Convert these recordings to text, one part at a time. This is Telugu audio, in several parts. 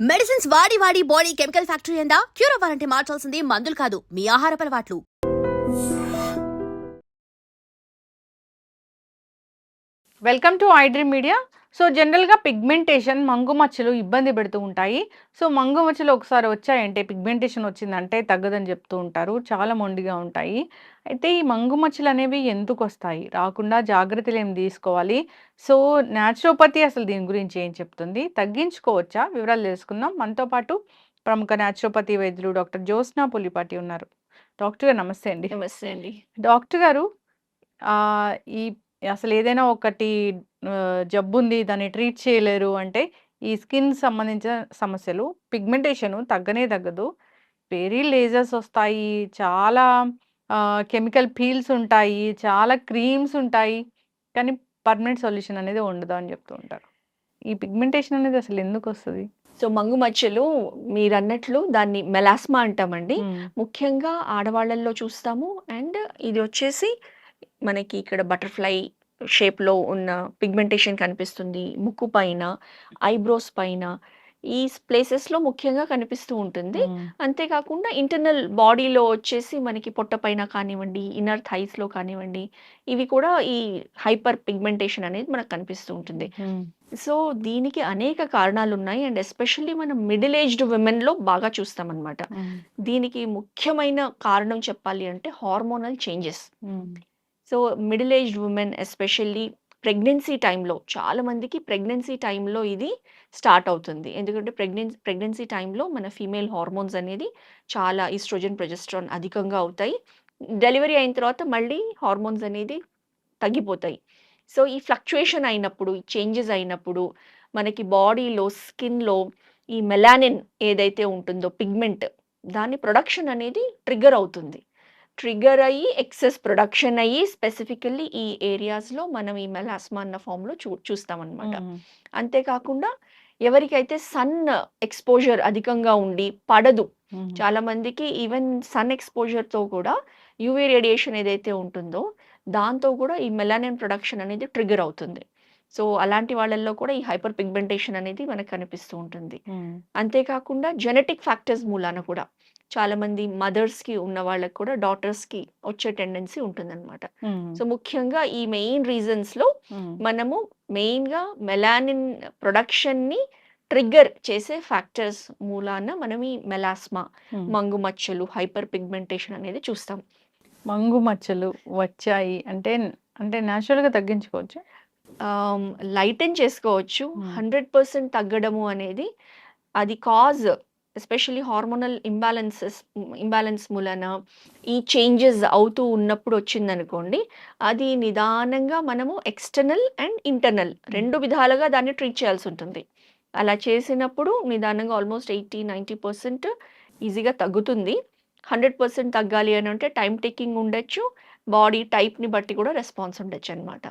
మెడిసిన్స్ వాడి వాడి బాడీ కెమికల్ ఫ్యాక్టరీ అందా? క్యూర్ అవ్వాలంటే మార్చాల్సింది మందులు కాదు మీ ఆహార అలవాట్లు. Welcome to iDream media so జనరల్గా పిగ్మెంటేషన్ మంగు మచ్చలు ఇబ్బంది పెడుతూ ఉంటాయి. సో మంగు మచ్చలు ఒకసారి వచ్చాయంటే పిగ్మెంటేషన్ వచ్చిందంటే తగ్గదని చెప్తూ ఉంటారు. చాలా మొండిగా ఉంటాయి. అయితే ఈ మంగు మచ్చలు అనేవి ఎందుకు వస్తాయి? రాకుండా జాగ్రత్తలు ఏం తీసుకోవాలి? సో న్యాచురోపతి అసలు దీని గురించి ఏం చెప్తుంది? తగ్గించుకోవచ్చా? వివరాలు తెలుసుకుందాం. మనతో పాటు ప్రముఖ న్యాచురోపతి వైద్యులు డాక్టర్ జ్యోత్స్నా పులిపాటి ఉన్నారు. డాక్టర్ గారు నమస్తే అండి. నమస్తే అండి. డాక్టర్ గారు ఈ అసలు ఏదైనా ఒకటి జబ్బు ఉంది దాన్ని ట్రీట్ చేయలేరు అంటే ఈ స్కిన్ సంబంధించిన సమస్యలు పిగ్మెంటేషన్ తగ్గనే తగ్గదు. వెరీ లేజర్స్ వస్తాయి చాలా కెమికల్ పీల్స్ ఉంటాయి చాలా క్రీమ్స్ ఉంటాయి కానీ పర్మనెంట్ సొల్యూషన్ అనేది ఉండదు అని చెప్తూ ఉంటారు. ఈ పిగ్మెంటేషన్ అనేది అసలు ఎందుకు వస్తుంది? సో మంగు మచ్చలు మీరు అన్నట్లు దాన్ని మెలాస్మా అంటామండి. ముఖ్యంగా ఆడవాళ్ళల్లో చూస్తాము అండ్ ఇది వచ్చేసి మనకి ఇక్కడ బటర్ఫ్లై షేప్లో ఉన్న పిగ్మెంటేషన్ కనిపిస్తుంది. ముక్కు పైన ఐబ్రోస్ పైన ఈ ప్లేసెస్లో ముఖ్యంగా కనిపిస్తూ ఉంటుంది. అంతేకాకుండా ఇంటర్నల్ బాడీలో వచ్చేసి మనకి పొట్ట పైన కానివ్వండి ఇన్నర్ థైస్లో కానివ్వండి ఇవి కూడా ఈ హైపర్ పిగ్మెంటేషన్ అనేది మనకు కనిపిస్తూ ఉంటుంది. సో దీనికి అనేక కారణాలు ఉన్నాయి అండ్ ఎస్పెషల్లీ మనం మిడిల్ ఏజ్డ్ విమెన్లో బాగా చూస్తాం అనమాట దీనికి ముఖ్యమైన కారణం చెప్పాలి అంటే hormonal changes. So middle aged women especially pregnancy టైంలో చాలా మందికి ప్రెగ్నెన్సీ టైంలో ఇది స్టార్ట్ అవుతుంది. ఎందుకంటే ప్రెగ్నెన్సీ ప్రెగ్నెన్సీ టైంలో మన ఫీమేల్ హార్మోన్స్ అనేది చాలా ఈస్ట్రోజన్ ప్రొజెస్ట్రాన్ అధికంగా అవుతాయి. డెలివరీ అయిన తర్వాత మళ్ళీ హార్మోన్స్ అనేది తగ్గిపోతాయి. సో ఈ ఫ్లక్చుయేషన్ అయినప్పుడు ఈ చేంజెస్ అయినప్పుడు మనకి బాడీలో స్కిన్లో ఈ మెలానిన్ ఏదైతే ఉంటుందో పిగ్మెంట్ దాని ప్రొడక్షన్ అనేది ట్రిగ్గర్ అవుతుంది. ట్రిగ్గర్ అయ్యి ఎక్సెస్ ప్రొడక్షన్ అయ్యి స్పెసిఫికల్లీ ఈ ఏరియాస్లో మనం ఈ మెలాస్మా అన్న ఫామ్లో చూ చూస్తామన్నమాట. అంతేకాకుండా ఎవరికైతే సన్ ఎక్స్పోజర్ అధికంగా ఉండి పడదు చాలా మందికి ఈవెన్ సన్ ఎక్స్పోజర్తో కూడా యూవీ రేడియేషన్ ఏదైతే ఉంటుందో దాంతో కూడా ఈ మెలానిన్ ప్రొడక్షన్ అనేది ట్రిగ్గర్ అవుతుంది. సో అలాంటి వాళ్ళల్లో కూడా ఈ హైపర్ పిగ్మెంటేషన్ అనేది మనకు కనిపిస్తూ ఉంటుంది. అంతేకాకుండా జెనెటిక్ ఫ్యాక్టర్స్ మూలాన కూడా చాలా మంది మదర్స్కి ఉన్న వాళ్ళకి కూడా డాటర్స్కి వచ్చే టెండెన్సీ ఉంటుందన్నమాట. సో ముఖ్యంగా ఈ మెయిన్ రీజన్స్లో మనము మెయిన్గా మెలానిన్ ప్రొడక్షన్ని ట్రిగ్గర్ చేసే ఫ్యాక్టర్స్ మూలాన మనం ఈ మెలాస్మా మంగు మచ్చలు హైపర్ పిగ్మెంటేషన్ అనేది చూస్తాం. మంగు మచ్చలు వచ్చాయి అంటే అంటే natural గా తగ్గించుకోవచ్చు? లైటన్ చేసుకోవచ్చు. హండ్రెడ్ పర్సెంట్ తగ్గడము అనేది అది cause especially hormonal imbalances imbalance మూలన ఈ చేంజెస్ అవుతూ ఉన్నప్పుడు వచ్చిందనుకోండి అది నిదానంగా మనము ఎక్స్టర్నల్ అండ్ ఇంటర్నల్ రెండు విధాలుగా దాన్ని ట్రీట్ చేయాల్సి ఉంటుంది. అలా చేసినప్పుడు నిదానంగా ఆల్మోస్ట్ ఎయిటీ నైంటీ పర్సెంట్ ఈజీగా తగ్గుతుంది. హండ్రెడ్ పర్సెంట్ తగ్గాలి అని అంటే టైం టేకింగ్ ఉండొచ్చు బాడీ టైప్ని బట్టి కూడా రెస్పాన్స్ ఉండొచ్చు అనమాట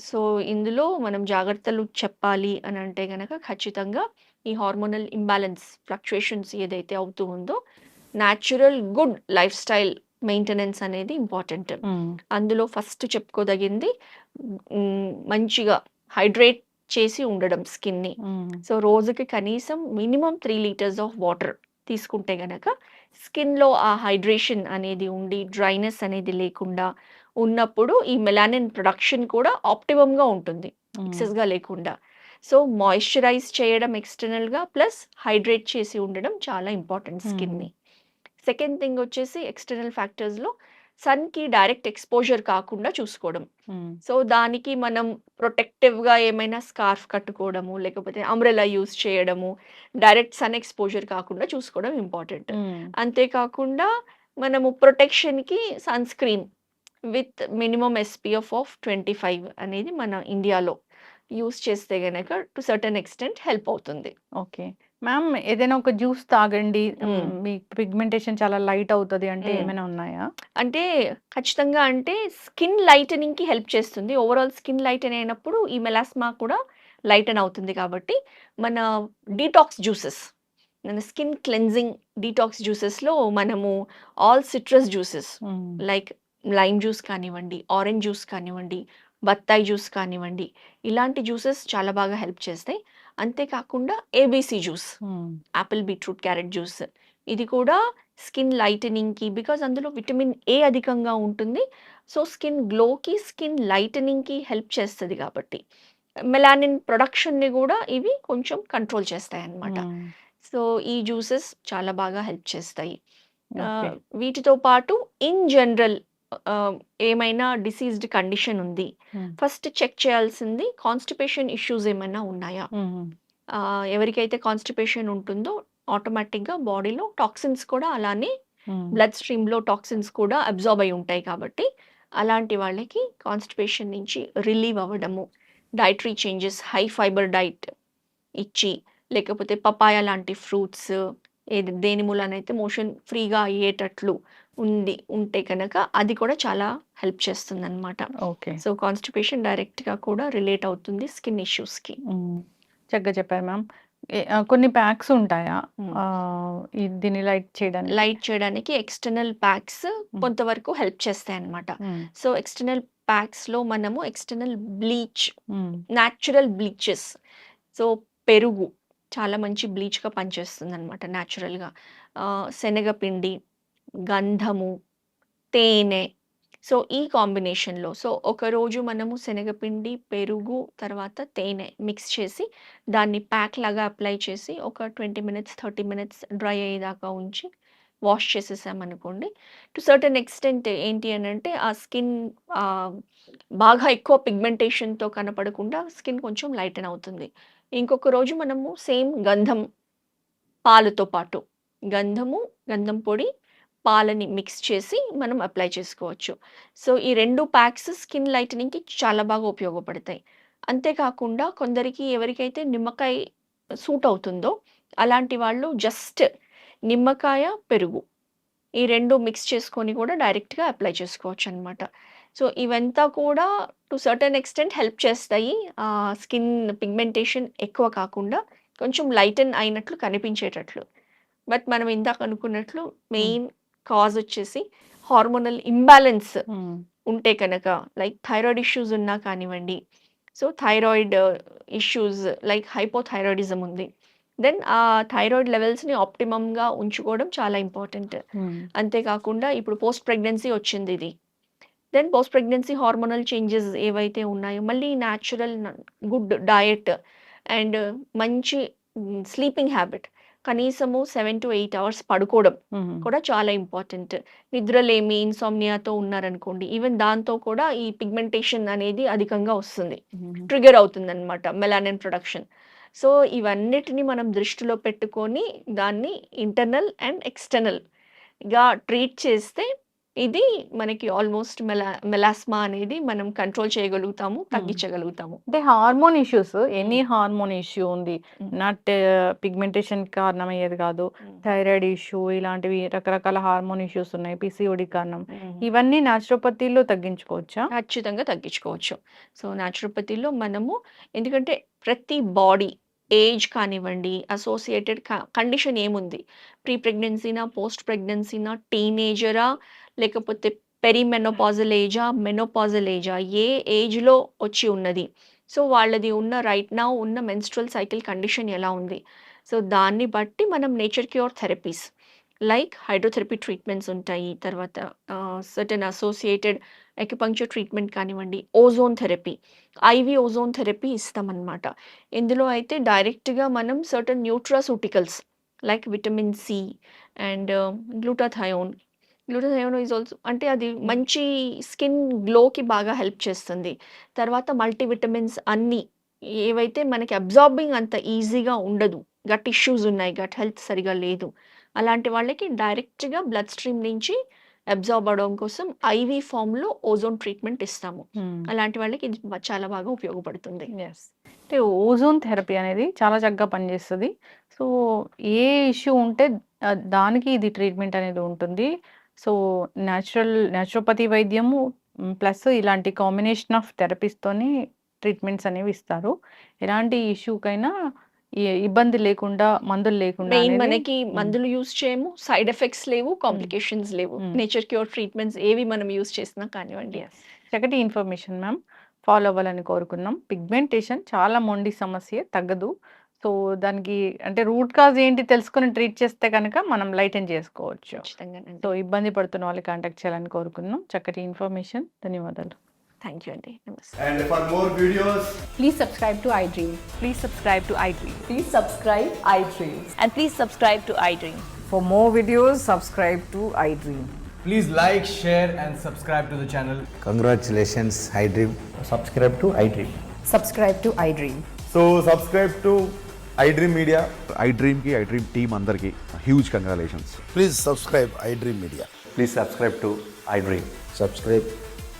సో ఇందులో మనం జాగ్రత్తలు చెప్పాలి అని అంటే గనక ఖచ్చితంగా ఈ హార్మోనల్ ఇంబ్యాలెన్స్ ఫ్లక్చుయేషన్స్ ఏదైతే అవుతూ ఉందో natural good lifestyle maintenance అనేది ఇంపార్టెంట్ అందులో ఫస్ట్ చెప్పుకోదగింది మంచిగా హైడ్రేట్ చేసి ఉండడం స్కిన్ని. సో రోజుకి కనీసం minimum three litres of water తీసుకుంటే గనక స్కిన్లో ఆ హైడ్రేషన్ అనేది ఉండి డ్రైనెస్ అనేది లేకుండా ఉన్నప్పుడు ఈ మెలానిన్ ప్రొడక్షన్ కూడా ఆప్టిమమ్గా ఉంటుంది. ఎక్సెస్గా లేకుండా. సో మాయిశ్చరైజ్ చేయడం ఎక్స్టర్నల్గా ప్లస్ హైడ్రేట్ చేసి ఉండడం చాలా ఇంపార్టెంట్ స్కిన్ని సెకండ్ థింగ్ వచ్చేసి ఎక్స్టర్నల్ ఫ్యాక్టర్స్లో సన్కి డైరెక్ట్ ఎక్స్పోజర్ కాకుండా చూసుకోవడం. సో దానికి మనం ప్రొటెక్టివ్గా ఏమైనా స్కార్ఫ్ కట్టుకోవడము లేకపోతే అంబ్రెలా యూస్ చేయడము డైరెక్ట్ సన్ ఎక్స్పోజర్ కాకుండా చూసుకోవడం ఇంపార్టెంట్ అంతేకాకుండా మనము ప్రొటెక్షన్కి sunscreen with minimum SPF of twenty five అనేది మన ఇండియాలో యూస్ చేస్తే గనక టు సర్టన్ ఎక్స్టెంట్ హెల్ప్ అవుతుంది. ఓకే. మ్యామ్ ఏదైనా ఒక జ్యూస్ తాగండి. మీ పిగ్మెంటేషన్ చాలా లైట్ అవుతుంది అంటే. ఏమైనా ఉన్నాయా? అంటే ఖచ్చితంగా అంటే స్కిన్ లైటనింగ్కి హెల్ప్ చేస్తుంది. ఓవరాల్ స్కిన్ లైటన్ అయినప్పుడు ఈ మెలాస్మా కూడా లైటన్ అవుతుంది కాబట్టి మన డీటాక్స్ జ్యూసెస్ మన స్కిన్ క్లెన్జింగ్ డీటాక్స్ జ్యూసెస్లో మనము all citrus juices like lime juice కానివ్వండి ఆరెంజ్ జ్యూస్ కానివ్వండి బత్తాయి జ్యూస్ కానివ్వండి ఇలాంటి జ్యూసెస్ చాలా బాగా హెల్ప్ చేస్తాయి. అంతేకాకుండా ABC juice apple beetroot carrot juice. ఇది కూడా స్కిన్ లైటనింగ్కి బికాజ్ అందులో విటమిన్ ఏ అధికంగా ఉంటుంది. సో స్కిన్ గ్లోకి స్కిన్ లైటనింగ్కి హెల్ప్ చేస్తుంది కాబట్టి. మెలానిన్ ప్రొడక్షన్ని కూడా ఇవి కొంచెం కంట్రోల్ చేస్తాయి అన్నమాట సో ఈ జ్యూసెస్ చాలా బాగా హెల్ప్ చేస్తాయి. వీటితో పాటు ఇన్ జనరల్ ఏమైనా డిసీజ్డ్ కండిషన్ ఉంది. ఫస్ట్ చెక్ చేయాల్సింది కాన్స్టిపేషన్ ఇష్యూస్ ఏమైనా ఉన్నాయా? ఎవరికైతే కాన్స్టిపేషన్ ఉంటుందో ఆటోమేటిక్గా బాడీలో టాక్సిన్స్ కూడా అలానే బ్లడ్ స్ట్రీమ్లో టాక్సిన్స్ కూడా అబ్జార్బ్ అయి ఉంటాయి కాబట్టి అలాంటి వాళ్ళకి కాన్స్టిపేషన్ నుంచి రిలీవ్ అవ్వడము dietary changes high fibre diet ఇచ్చి లేకపోతే పపాయ లాంటి ఫ్రూట్స్ ఏది దేని మూలనైతే మోషన్ ఫ్రీగా అయ్యేటట్లు ఉంది ఉంటే కనుక అది కూడా చాలా హెల్ప్ చేస్తుంది అనమాట ఓకే. సో కాన్స్టిపేషన్ డైరెక్ట్గా కూడా రిలేట్ అవుతుంది స్కిన్ ఇష్యూస్కి. చక్కగా చెప్పారు మ్యామ్. కొన్ని ప్యాక్స్ ఉంటాయా? దీన్ని లైట్ చేయడానికి? లైట్ చేయడానికి ఎక్స్టర్నల్ ప్యాక్స్ కొంతవరకు హెల్ప్ చేస్తాయి అన్నమాట Hmm. సో ఎక్స్టర్నల్ ప్యాక్స్లో మనము external bleach. Natural bleaches so పెరుగు చాలా మంచి బ్లీచ్గా పనిచేస్తుంది అనమాట న్యాచురల్గా శనగపిండి గంధము తేనె. సో ఈ కాంబినేషన్లో. సో ఒకరోజు మనము శనగపిండి పెరుగు తర్వాత తేనె మిక్స్ చేసి దాన్ని ప్యాక్ లాగా అప్లై చేసి ఒక twenty minutes thirty minutes dry అయ్యేదాకా ఉంచి వాష్ చేసేసామనుకోండి టు సర్టన్ ఎక్స్టెంట్ ఏంటి అని అంటే ఆ స్కిన్ బాగా ఎక్కువ పిగ్మెంటేషన్తో కనపడకుండా స్కిన్ కొంచెం లైటన్ అవుతుంది. ఇంకొక రోజు మనము సేమ్ గంధం పాలతో పాటు గంధము గంధం పొడి పాలని మిక్స్ చేసి మనం అప్లై చేసుకోవచ్చు. సో ఈ రెండు ప్యాక్స్ స్కిన్ లైటనింగ్కి చాలా బాగా ఉపయోగపడతాయి. అంతేకాకుండా కొందరికి ఎవరికైతే నిమ్మకాయ సూట్ అవుతుందో అలాంటి వాళ్ళు జస్ట్ నిమ్మకాయ పెరుగు. ఈ రెండు మిక్స్ చేసుకొని కూడా డైరెక్ట్గా అప్లై చేసుకోవచ్చు అనమాట సో ఇవంతా కూడా టు సర్టన్ ఎక్స్టెంట్ హెల్ప్ చేస్తాయి. స్కిన్ పిగ్మెంటేషన్ ఎక్కువ కాకుండా కొంచెం లైటన్ అయినట్లు కనిపించేటట్లు. బట్ మనం ఇందాక అనుకున్నట్లు మెయిన్ కాజ్ వచ్చేసి హార్మోనల్ ఇంబ్యాలెన్స్ Hmm. ఉంటే కనుక లైక్ థైరాయిడ్ ఇష్యూస్ ఉన్నా కానివ్వండి. So thyroid issues like hypothyroidism ఉంది. దెన్ ఆ థైరాయిడ్ లెవెల్స్ని ఆప్టిమమ్గా ఉంచుకోవడం చాలా ఇంపార్టెంట్ Hmm. అంతేకాకుండా ఇప్పుడు పోస్ట్ ప్రెగ్నెన్సీ వచ్చింది ఇది then post pregnancy hormonal changes ఏవైతే ఉన్నాయో మళ్ళీ న్యాచురల్ గుడ్ డయట్ అండ్ మంచి స్లీపింగ్ హ్యాబిట్ కనీసము సెవెన్ టు ఎయిట్ అవర్స్ పడుకోవడం Hmm. కూడా చాలా ఇంపార్టెంట్ నిద్రలేమి ఇన్సోమ్నియాతో ఉన్నారనుకోండి ఈవెన్ దాంతో కూడా ఈ పిగ్మెంటేషన్ అనేది అధికంగా వస్తుంది. ట్రిగర్ అవుతుంది అనమాట మెలానిన్ ప్రొడక్షన్ సో ఇవన్నిటిని మనం దృష్టిలో పెట్టుకొని దాన్ని ఇంటర్నల్ అండ్ ఎక్స్టర్నల్గా ట్రీట్ చేస్తే ఇది మనకి ఆల్మోస్ట్ మెలా మెలాస్మా అనేది మనం కంట్రోల్ చేయగలుగుతాము తగ్గించగలుగుతాము. అంటే hormone issues any hormone issue ఉంది. నాట్ పిగ్మెంటేషన్ కారణమయ్యేది కాదు. థైరాయిడ్ ఇష్యూ ఇలాంటివి రకరకాల హార్మోన్ ఇష్యూస్ ఉన్నాయి పిసిఓడి కారణం. ఇవన్నీ నాచురోపతిలో తగ్గించుకోవచ్చా? ఖచ్చితంగా తగ్గించుకోవచ్చు. సో న్యాచురోపతిలో మనము ఎందుకంటే ప్రతి బాడీ ఏజ్ కానివ్వండి అసోసియేటెడ్ కండిషన్ ఏముంది? ప్రీ ప్రెగ్నెన్సీనా పోస్ట్ ప్రెగ్నెన్సీనా టీనేజరా లేకపోతే పెరిమెనోపాజల్ ఏజా మెనోపాజల్ ఏజా ఏ ఏజ్లో వచ్చి ఉన్నది? సో వాళ్ళది ఉన్న రైట్ నా ఉన్న మెన్స్ట్రల్ సైకిల్ కండిషన్ ఎలా ఉంది? సో దాన్ని బట్టి మనం nature cure therapies like hydrotherapy treatments ఉంటాయి తర్వాత సర్టన్ అసోసియేటెడ్ ఎక్యుపంక్చర్ ట్రీట్మెంట్ కానివ్వండి ozone therapy IV ozone therapy ఇస్తామన్నమాట. ఇందులో అయితే డైరెక్ట్గా మనం certain nutraceuticals like vitamin C and glutathione glutathione is also అంటే అది మంచి స్కిన్ గ్లోకి బాగా హెల్ప్ చేస్తుంది. తర్వాత మల్టీవిటమిన్స్ అన్నీ ఏవైతే మనకి అబ్జార్బింగ్ అంత ఈజీగా ఉండదు గట్ ఇష్యూస్ ఉన్నాయి గట్ హెల్త్ సరిగా లేదు అలాంటి వాళ్ళకి డైరెక్ట్గా బ్లడ్ స్ట్రీమ్ నుంచి అబ్జార్బ్ అవడం కోసం ఐవి ఫామ్లో ఓజోన్ ట్రీట్మెంట్ ఇస్తాము. అలాంటి వాళ్ళకి ఇది చాలా బాగా ఉపయోగపడుతుంది. అంటే ఓజోన్ థెరపీ అనేది చాలా చక్కగా పనిచేస్తుంది. సో ఏ ఇష్యూ ఉంటే దానికి ఇది ట్రీట్మెంట్ అనేది ఉంటుంది. సో న్యాచురల్ న్యాచురోపతి వైద్యము ప్లస్ ఇలాంటి కాంబినేషన్ ఆఫ్ థెరపీస్తోని ట్రీట్మెంట్స్ అనేవి ఇస్తారు. ఎలాంటి ఇష్యూకైనా ఇబ్బంది లేకుండా మందులు లేకుండా మనకి మందులు యూస్ చేయము సైడ్ ఎఫెక్ట్స్ లేవు కాంప్లికేషన్స్ లేవు. నేచర్ క్యూర్ ట్రీట్మెంట్స్ ఏవి మనం యూస్ చేసినా కానివ్వండి. చక్కటి ఇన్ఫర్మేషన్ మ్యామ్ ఫాలో అవ్వాలని కోరుకున్నాం. పిగ్మెంటేషన్ చాలా మొండి సమస్య తగ్గదు. సో దానికి అంటే రూట్ కాజ్ ఏంటి తెలుసుకొని ట్రీట్ చేస్తే కనుక మనం లైటెన్ చేసుకోవచ్చు. సో ఇబ్బంది పడుతున్న వాళ్ళు కాంటాక్ట్ చేయాలని కోరుకుంటున్నాం చక్కటి ఇన్ఫర్మేషన్ ధన్యవాదాలు. థ్యాంక్ యూ అండి నమస్తే And for more videos, Please subscribe to iDream. Please subscribe to iDream Please subscribe iDream. And please subscribe to iDream. For more videos, subscribe to iDream. please like, share, and subscribe to the channel. Congratulations, iDream. subscribe to iDream. Subscribe to iDream. So subscribe to iDream Media. I డ్రీమ్కి I dream team అందరికీ huge congratulations Please subscribe iDream Media. Please subscribe to iDream. Subscribe